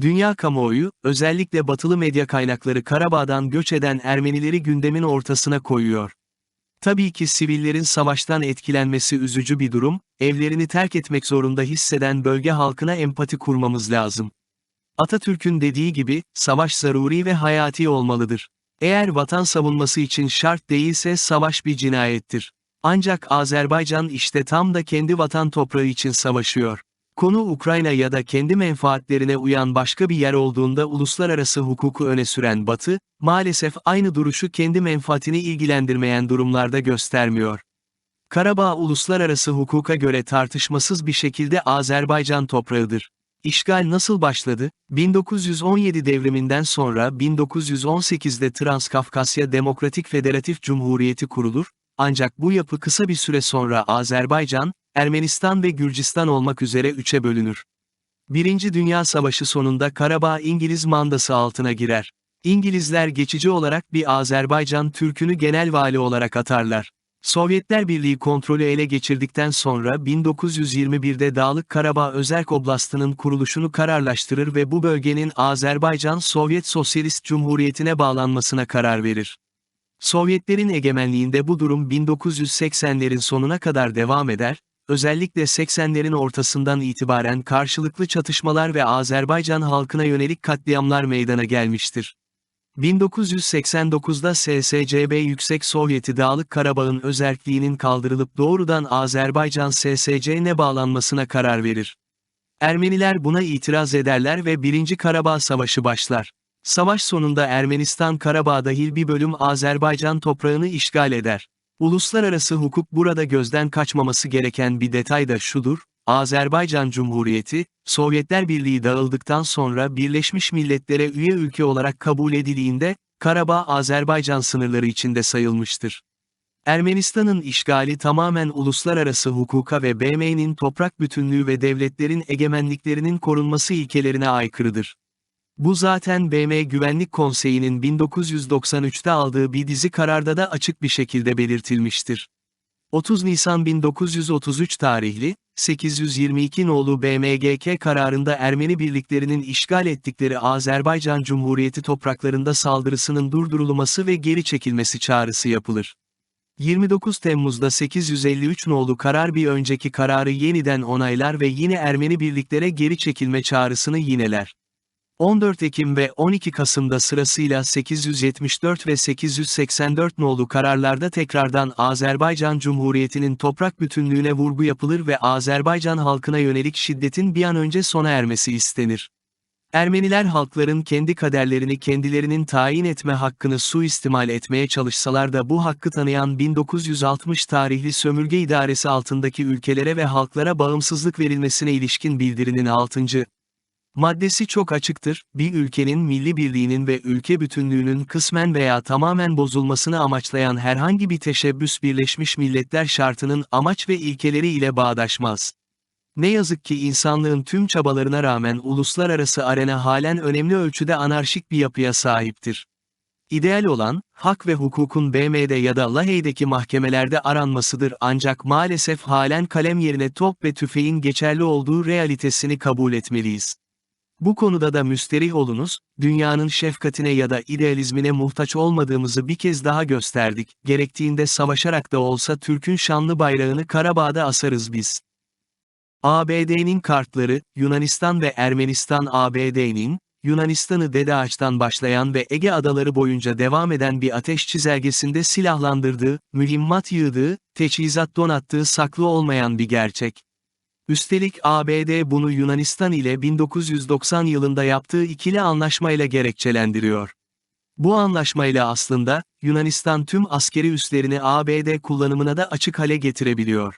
Dünya kamuoyu, özellikle batılı medya kaynakları Karabağ'dan göç eden Ermenileri gündemin ortasına koyuyor. Tabii ki sivillerin savaştan etkilenmesi üzücü bir durum, evlerini terk etmek zorunda hisseden bölge halkına empati kurmamız lazım. Atatürk'ün dediği gibi, savaş zaruri ve hayati olmalıdır. Eğer vatan savunması için şart değilse savaş bir cinayettir. Ancak Azerbaycan işte tam da kendi vatan toprağı için savaşıyor. Konu Ukrayna ya da kendi menfaatlerine uyan başka bir yer olduğunda uluslararası hukuku öne süren Batı, maalesef aynı duruşu kendi menfaatini ilgilendirmeyen durumlarda göstermiyor. Karabağ uluslararası hukuka göre tartışmasız bir şekilde Azerbaycan toprağıdır. İşgal nasıl başladı? 1917 devriminden sonra 1918'de Transkafkasya Demokratik Federatif Cumhuriyeti kurulur, ancak bu yapı kısa bir süre sonra Azerbaycan, Ermenistan ve Gürcistan olmak üzere üçe bölünür. Birinci Dünya Savaşı sonunda Karabağ İngiliz mandası altına girer. İngilizler geçici olarak bir Azerbaycan Türk'ünü genel vali olarak atarlar. Sovyetler Birliği kontrolü ele geçirdikten sonra 1921'de Dağlık Karabağ Özerk Oblastı'nın kuruluşunu kararlaştırır ve bu bölgenin Azerbaycan Sovyet Sosyalist Cumhuriyeti'ne bağlanmasına karar verir. Sovyetlerin egemenliğinde bu durum 1980'lerin sonuna kadar devam eder, özellikle 80'lerin ortasından itibaren karşılıklı çatışmalar ve Azerbaycan halkına yönelik katliamlar meydana gelmiştir. 1989'da SSCB Yüksek Sovyeti Dağlık Karabağ'ın özerkliğinin kaldırılıp doğrudan Azerbaycan SSC'ne bağlanmasına karar verir. Ermeniler buna itiraz ederler ve 1. Karabağ Savaşı başlar. Savaş sonunda Ermenistan Karabağ dahil bir bölüm Azerbaycan toprağını işgal eder. Uluslararası hukuk burada gözden kaçmaması gereken bir detay da şudur, Azerbaycan Cumhuriyeti, Sovyetler Birliği dağıldıktan sonra Birleşmiş Milletler'e üye ülke olarak kabul edildiğinde, Karabağ Azerbaycan sınırları içinde sayılmıştır. Ermenistan'ın işgali tamamen uluslararası hukuka ve BM'nin toprak bütünlüğü ve devletlerin egemenliklerinin korunması ilkelerine aykırıdır. Bu zaten BM Güvenlik Konseyi'nin 1993'te aldığı bir dizi kararda da açık bir şekilde belirtilmiştir. 30 Nisan 1933 tarihli, 822 nolu BMGK kararında Ermeni birliklerinin işgal ettikleri Azerbaycan Cumhuriyeti topraklarında saldırısının durdurulması ve geri çekilmesi çağrısı yapılır. 29 Temmuz'da 853 nolu karar bir önceki kararı yeniden onaylar ve yine Ermeni birliklere geri çekilme çağrısını yineler. 14 Ekim ve 12 Kasım'da sırasıyla 874 ve 884 nolu kararlarda tekrardan Azerbaycan Cumhuriyeti'nin toprak bütünlüğüne vurgu yapılır ve Azerbaycan halkına yönelik şiddetin bir an önce sona ermesi istenir. Ermeniler halkların kendi kaderlerini kendilerinin tayin etme hakkını suistimal etmeye çalışsalar da bu hakkı tanıyan 1960 tarihli sömürge idaresi altındaki ülkelere ve halklara bağımsızlık verilmesine ilişkin bildirinin 6. Maddesi çok açıktır, bir ülkenin milli birliğinin ve ülke bütünlüğünün kısmen veya tamamen bozulmasını amaçlayan herhangi bir teşebbüs Birleşmiş Milletler şartının amaç ve ilkeleri ile bağdaşmaz. Ne yazık ki insanlığın tüm çabalarına rağmen uluslararası arena halen önemli ölçüde anarşik bir yapıya sahiptir. İdeal olan, hak ve hukukun BM'de ya da Lahey'deki mahkemelerde aranmasıdır ancak maalesef halen kalem yerine top ve tüfeğin geçerli olduğu realitesini kabul etmeliyiz. Bu konuda da müsterih olunuz, dünyanın şefkatine ya da idealizmine muhtaç olmadığımızı bir kez daha gösterdik, gerektiğinde savaşarak da olsa Türk'ün şanlı bayrağını Karabağ'da asarız biz. ABD'nin kartları, Yunanistan ve Ermenistan ABD'nin, Yunanistan'ı Dede Ağaç'tan başlayan ve Ege adaları boyunca devam eden bir ateş çizelgesinde silahlandırdığı, mühimmat yığdığı, teçhizat donattığı saklı olmayan bir gerçek. Üstelik ABD bunu Yunanistan ile 1990 yılında yaptığı ikili anlaşmayla gerekçelendiriyor. Bu anlaşmayla aslında, Yunanistan tüm askeri üslerini ABD kullanımına da açık hale getirebiliyor.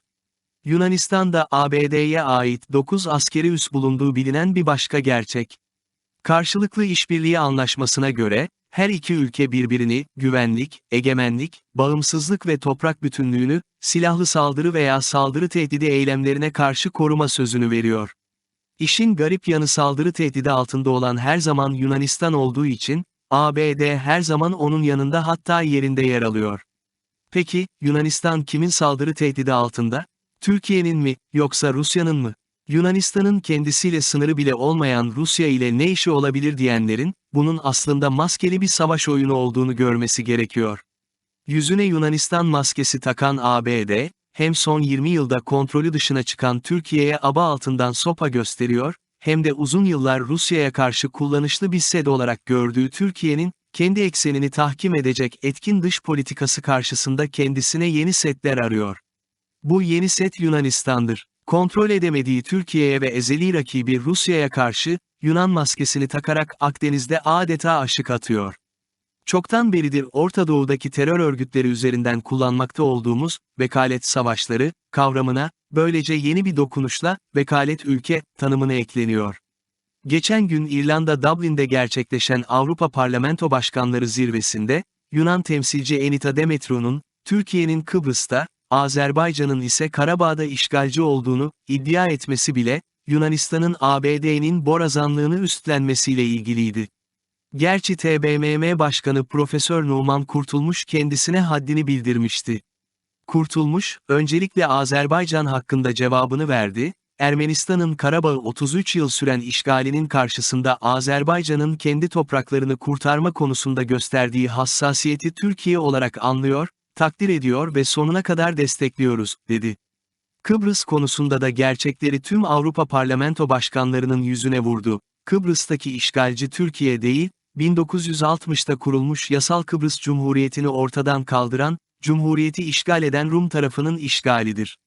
Yunanistan'da ABD'ye ait 9 askeri üs bulunduğu bilinen bir başka gerçek. Karşılıklı işbirliği anlaşmasına göre, her iki ülke birbirini, güvenlik, egemenlik, bağımsızlık ve toprak bütünlüğünü, silahlı saldırı veya saldırı tehdidi eylemlerine karşı koruma sözünü veriyor. İşin garip yanı saldırı tehdidi altında olan her zaman Yunanistan olduğu için, ABD her zaman onun yanında hatta yerinde yer alıyor. Peki, Yunanistan kimin saldırı tehdidi altında? Türkiye'nin mi, yoksa Rusya'nın mı? Yunanistan'ın kendisiyle sınırı bile olmayan Rusya ile ne işi olabilir diyenlerin, bunun aslında maskeli bir savaş oyunu olduğunu görmesi gerekiyor. Yüzüne Yunanistan maskesi takan ABD, hem son 20 yılda kontrolü dışına çıkan Türkiye'ye aba altından sopa gösteriyor, hem de uzun yıllar Rusya'ya karşı kullanışlı bir sed olarak gördüğü Türkiye'nin, kendi eksenini tahkim edecek etkin dış politikası karşısında kendisine yeni setler arıyor. Bu yeni set Yunanistan'dır. Kontrol edemediği Türkiye'ye ve ezeli rakibi Rusya'ya karşı, Yunan maskesini takarak Akdeniz'de adeta aşık atıyor. Çoktan beridir Orta Doğu'daki terör örgütleri üzerinden kullanmakta olduğumuz, vekalet savaşları, kavramına, böylece yeni bir dokunuşla, vekalet ülke, tanımını ekleniyor. Geçen gün İrlanda Dublin'de gerçekleşen Avrupa Parlamento Başkanları Zirvesi'nde, Yunan temsilci Enita Demetriou'nun, Türkiye'nin Kıbrıs'ta, Azerbaycan'ın ise Karabağ'da işgalci olduğunu iddia etmesi bile, Yunanistan'ın ABD'nin borazanlığını üstlenmesiyle ilgiliydi. Gerçi TBMM Başkanı Profesör Numan Kurtulmuş kendisine haddini bildirmişti. Kurtulmuş, öncelikle Azerbaycan hakkında cevabını verdi, Ermenistan'ın Karabağ'ı 33 yıl süren işgalinin karşısında Azerbaycan'ın kendi topraklarını kurtarma konusunda gösterdiği hassasiyeti Türkiye olarak anlıyor, takdir ediyor ve sonuna kadar destekliyoruz, dedi. Kıbrıs konusunda da gerçekleri tüm Avrupa Parlamento başkanlarının yüzüne vurdu. Kıbrıs'taki işgalci Türkiye değil, 1960'ta kurulmuş yasal Kıbrıs Cumhuriyeti'ni ortadan kaldıran, Cumhuriyeti işgal eden Rum tarafının işgalidir.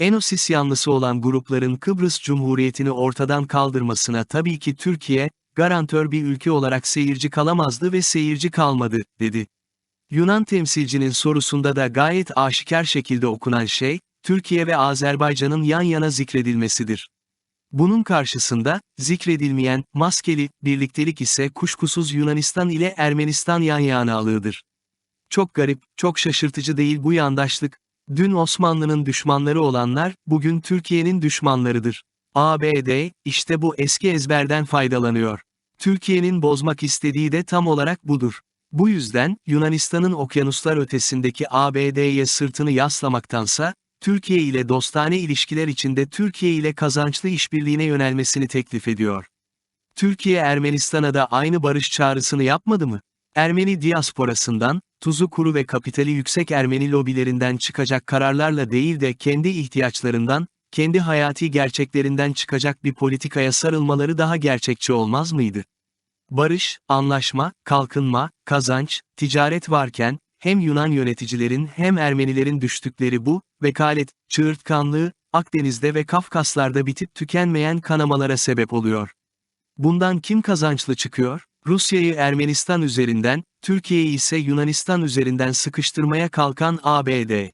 Enosis yanlısı olan grupların Kıbrıs Cumhuriyeti'ni ortadan kaldırmasına tabii ki Türkiye, garantör bir ülke olarak seyirci kalamazdı ve seyirci kalmadı, dedi. Yunan temsilcinin sorusunda da gayet aşikar şekilde okunan şey, Türkiye ve Azerbaycan'ın yan yana zikredilmesidir. Bunun karşısında, zikredilmeyen, maskeli, birliktelik ise kuşkusuz Yunanistan ile Ermenistan yan yanalığıdır. Çok garip, çok şaşırtıcı değil bu yandaşlık, dün Osmanlı'nın düşmanları olanlar, bugün Türkiye'nin düşmanlarıdır. ABD, işte bu eski ezberden faydalanıyor. Türkiye'nin bozmak istediği de tam olarak budur. Bu yüzden, Yunanistan'ın okyanuslar ötesindeki ABD'ye sırtını yaslamaktansa, Türkiye ile dostane ilişkiler içinde Türkiye ile kazançlı işbirliğine yönelmesini teklif ediyor. Türkiye Ermenistan'a da aynı barış çağrısını yapmadı mı? Ermeni diasporasından, tuzu kuru ve kapitali yüksek Ermeni lobilerinden çıkacak kararlarla değil de kendi ihtiyaçlarından, kendi hayati gerçeklerinden çıkacak bir politikaya sarılmaları daha gerçekçi olmaz mıydı? Barış, anlaşma, kalkınma, kazanç, ticaret varken, hem Yunan yöneticilerin hem Ermenilerin düştükleri bu, vekalet, çığırtkanlığı, Akdeniz'de ve Kafkaslar'da bitip tükenmeyen kanamalara sebep oluyor. Bundan kim kazançlı çıkıyor? Rusya'yı Ermenistan üzerinden, Türkiye'yi ise Yunanistan üzerinden sıkıştırmaya kalkan ABD.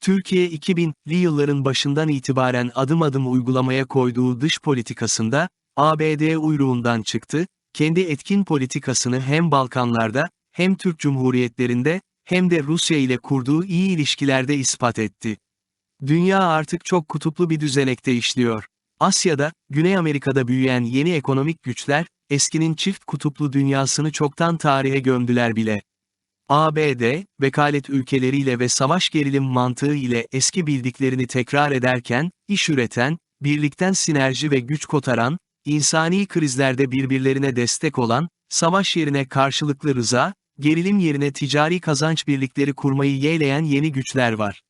Türkiye 2000'li yılların başından itibaren adım adım uygulamaya koyduğu dış politikasında, ABD uyruğundan çıktı, kendi etkin politikasını hem Balkanlarda, hem Türk Cumhuriyetlerinde, hem de Rusya ile kurduğu iyi ilişkilerde ispat etti. Dünya artık çok kutuplu bir düzenekte işliyor. Asya'da, Güney Amerika'da büyüyen yeni ekonomik güçler, eskinin çift kutuplu dünyasını çoktan tarihe gömdüler bile. ABD, vekalet ülkeleriyle ve savaş gerilim mantığı ile eski bildiklerini tekrar ederken, iş üreten, birlikten sinerji ve güç kotaran, insani krizlerde birbirlerine destek olan, savaş yerine karşılıklı rıza, gerilim yerine ticari kazanç birlikleri kurmayı yeğleyen yeni güçler var.